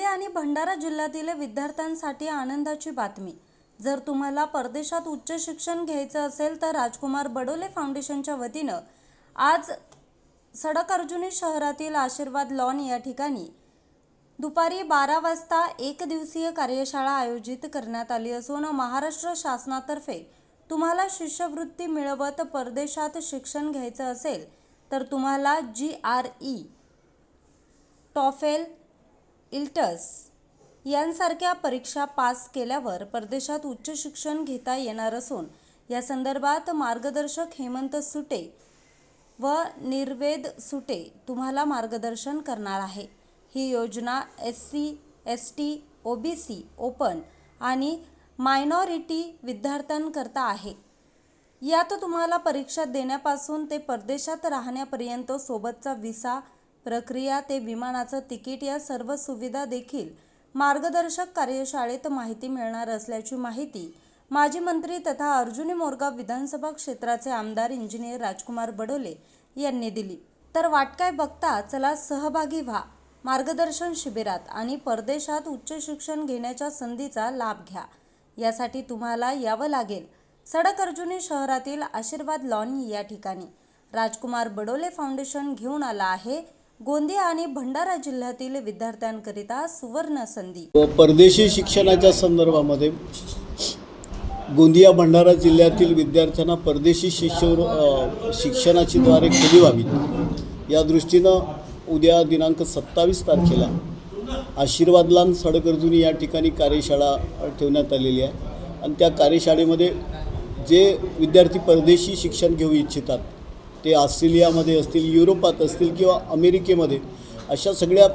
आणि भंडारा जिल्ह्यातील विद्यार्थ्यांसाठी आनंदाची बातमी. जर तुम्हाला परदेशात उच्च शिक्षण घ्यायचं असेल तर राजकुमार बडोले फाउंडेशनच्या वतीनं आज सडक अर्जुनी शहरातील आशीर्वाद लॉन या ठिकाणी दुपारी बारा वाजता एक दिवसीय कार्यशाळा आयोजित करण्यात आली असून महाराष्ट्र शासनातर्फे तुम्हाला शिष्यवृत्ती मिळवत परदेशात शिक्षण घ्यायचं असेल तर तुम्हाला G R E TOEFL IELTS यांसारख्या परीक्षा पास केल्यावर परदेशात उच्च शिक्षण घेता येणार असून या संदर्भात मार्गदर्शक हेमंत सुटे व निर्वेद सुटे तुम्हाला मार्गदर्शन करणार आहे. ही योजना S C S T O B C open आणि मायनॉरिटी विद्यार्थ्यांकरता आहे. यात तुम्हाला परीक्षा देण्यापासून ते परदेशात राहण्यापर्यंत सोबतचा विसा प्रक्रिया ते विमानाचं तिकीट या सर्व सुविधा देखील मार्गदर्शक कार्यशाळेत माहिती मिळणार असल्याची माहिती माजी मंत्री तथा अर्जुनी मोरगाव विधानसभा क्षेत्राचे आमदार इंजिनियर राजकुमार बडोले यांनी दिली. तर वाट काय बघता चला सहभागी व्हा. मार्गदर्शन शिबिरात आणि परदेशात उच्च शिक्षण घेण्याच्या संधीचा लाभ घ्या. यासाठी तुम्हाला यावं लागेल. सडक अर्जुनी शहरातील आशीर्वाद लॉन या ठिकाणी. राजकुमार बडोले फाउंडेशन घेऊन आला आहे. गोंदिया आणि भंडारा जिल्ह्यातील विद्यार्थ्यांकरिता सुवर्ण संधी. व परदेशी शिक्षणाच्या संदर्भामध्ये गोंदिया भंडारा जिल्ह्यातील विद्यार्थ्यांना परदेशी शिष्य शिक्षणाची द्वारे खुली व्हावी. या दृष्टीनं उद्या दिनांक सत्तावीस तारखेला आशीर्वादलान सडगर्जुनी या ठिकाणी कार्यशाळा ठेवण्यात आलेली आहे. आणि त्या कार्यशाळेमध्ये जे विद्यार्थी परदेशी शिक्षण घेऊ इच्छितात ते ऑस्ट्रेलियामध्ये असतील युरोपात असतील किंवा अमेरिकेमध्ये अशा सगळ्या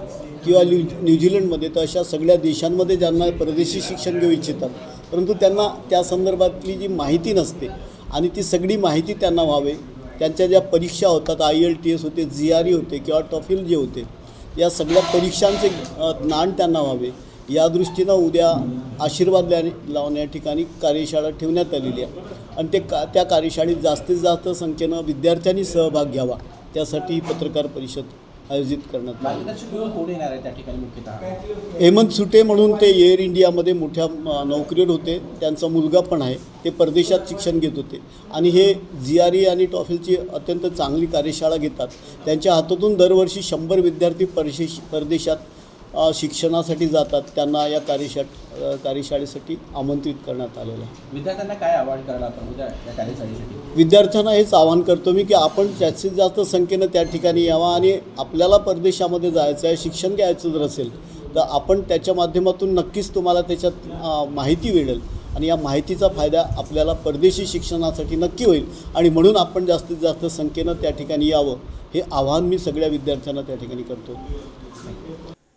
किंवा न्यू न्यूझीलंडमध्ये तर अशा सगळ्या देशांमध्ये ज्यांना परदेशी शिक्षण घेऊ इच्छितात परंतु त्यांना त्या संदर्भातली जी माहिती नसते आणि ती सगळी माहिती त्यांना व्हावे त्यांच्या ज्या परीक्षा होतात आय एल टी एस होते जी आर ई होते किंवा टॉफिल जे होते या सगळ्या परीक्षांचे ज्ञान त्यांना व्हावे. या दृष्टीनं उद्या आशीर्वाद ल्या- लावून या ठिकाणी कार्यशाळा ठेवण्यात आलेली आहे. आणि ते का त्या कार्यशाळेत जास्तीत जास्त संख्येनं विद्यार्थ्यांनी सहभाग घ्यावा. त्यासाठी ही पत्रकार परिषद आयोजित करण्यात आली. हेमंत सुटे म्हणून ते एअर इंडियामध्ये मोठ्या नोकरीवर होते. त्यांचा मुलगा पण आहे. ते परदेशात शिक्षण घेत होते. आणि हे जी आर ई आणि टॉफिलची अत्यंत चांगली कार्यशाळा घेतात. त्यांच्या हातातून दरवर्षी शंभर विद्यार्थी परशेश परदेशात शिक्षणासाठी जातात. त्यांना या कार्यशा कार्यशाळेसाठी आमंत्रित करण्यात आलेलं आहे. विद्यार्थ्यांना काय आवाहन करायला आपण उद्या या कार्यशाळेसाठी? विद्यार्थ्यांना हेच आवाहन करतो मी की आपण जास्तीत जास्त संख्येनं त्या ठिकाणी यावा आणि आपल्याला परदेशामध्ये जायचं आहे शिक्षण घ्यायचं जर असेल तर आपण त्याच्या माध्यमातून नक्कीच तुम्हाला त्याच्यात माहिती मिळेल. आणि या माहितीचा फायदा आपल्याला परदेशी शिक्षणासाठी नक्की होईल. आणि म्हणून आपण जास्तीत जास्त संख्येनं त्या ठिकाणी यावं हे आव्हान मी सगळ्या विद्यार्थ्यांना त्या ठिकाणी करतो.